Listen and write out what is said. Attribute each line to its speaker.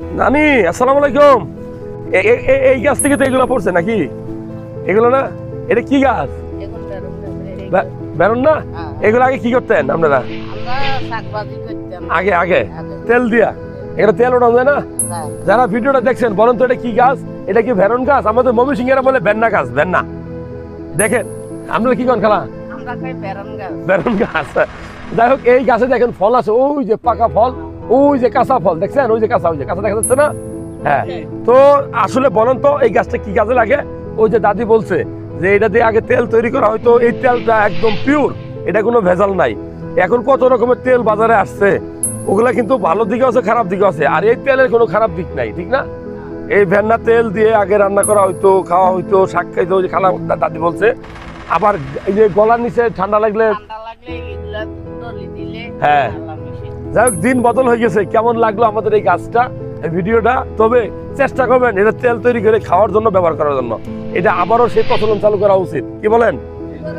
Speaker 1: নানি আসসালামু আলাইকুম। এই গাছ থেকে তো এগুলো পড়ছে নাকি? এগুলো না? এটা কি গাছ?
Speaker 2: বেরোন না, হ্যাঁ।
Speaker 1: এগুলো আগে কি করতেন আপনারা? আগে আগে। তেল দিয়া? এটা তেল ওঠানো যায় না?
Speaker 2: হ্যাঁ।
Speaker 1: যারা ভিডিওটা দেখছেন বলেন তো এটা কি গাছ? এটা কি ভেরন গাছ? আমাদের মমি সিংহেরা বলে বেন্না গাছ বেন্না। দেখেন আপনারা কি করেন খালা?
Speaker 2: বেরন গাছ।
Speaker 1: যাই হোক এই গাছে দেখেন ফল আছে ওই যে পাকা ফল। ওই যে কাঁচা ফল দেখছেন? ওই যে কাঁচা ওই যে কাঁচা দেখা যাচ্ছে না? হ্যাঁ। তো আসলে বলেন তো এই গাছটা কি কাজে লাগে? ওই যে দাদি বলছে যে এটা দিয়ে আগে তেল তৈরি করা হয়তো এই তেলটা একদম পিওর এটা কোনো ভেজাল নাই। এখন কত রকমের তেল বাজারে আসছে ওগুলা কিন্তু ভালো দিকে আছে খারাপ দিকে আছে আর এই তেলের কোনো খারাপ দিক নাই ঠিক না? এই ভেন্না তেল দিয়ে আগে রান্না করা হইতো খাওয়া হইতো শাক খাইতো ওই যে খালা দাদি বলছে। আবার এই যে গলার নিচে ঠান্ডা লাগলে হ্যাঁ। যাই হোক, দিন বদল হয়ে গেছে। কেমন লাগল আমাদের এই গাছটা, এই ভিডিওটা? তবে চেষ্টা করবেন এটা তেল তৈরি করে খাওয়ার জন্য, ব্যবহার করার জন্য। এটা আবারও সেই প্রচলন চালু করা উচিত। কি বলেন?